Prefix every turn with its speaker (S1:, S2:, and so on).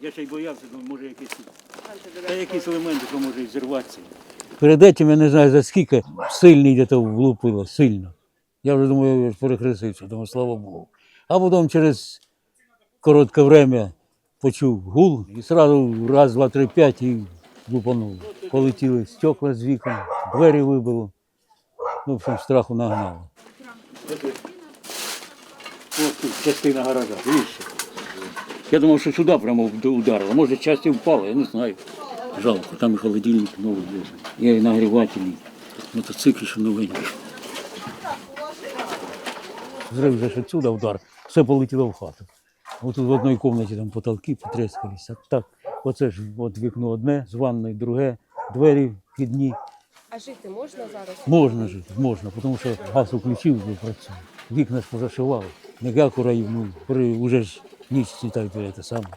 S1: Я ще й боявся, думаю, може якийсь, та якийсь елемент, що може і зірватися.
S2: Перед этим я не знаю за скільки сильний де то влупило, сильно. Я вже думаю, я перехрестився, думаю, слава Богу. А потім через коротке время почув гул і одразу раз, два, три, п'ять і лупануло. Полетіли стекла з вікон, двері вибило. Ну, в общем, страху нагнало.
S1: Ось тут частина гаража, дивіться. Я думав, що сюди прямо ударило. Може, часті впало, я не знаю. Жалко, там і холодильник новий був. Я і нагрівателі. Мотоцикл ще новенький.
S2: Зрив вже ж отсюда удар, все полетіло в хату. От тут в одній кімнаті там потолки потрескалися. Так, оце ж от вікно одне, з ванною друге, двері вхідні.
S3: А жити можна зараз?
S2: Можна жити, можна, тому що газ включив і працює. Вікна ж позашивали. Не як у раю, при, уже ж ніч світає, это саме.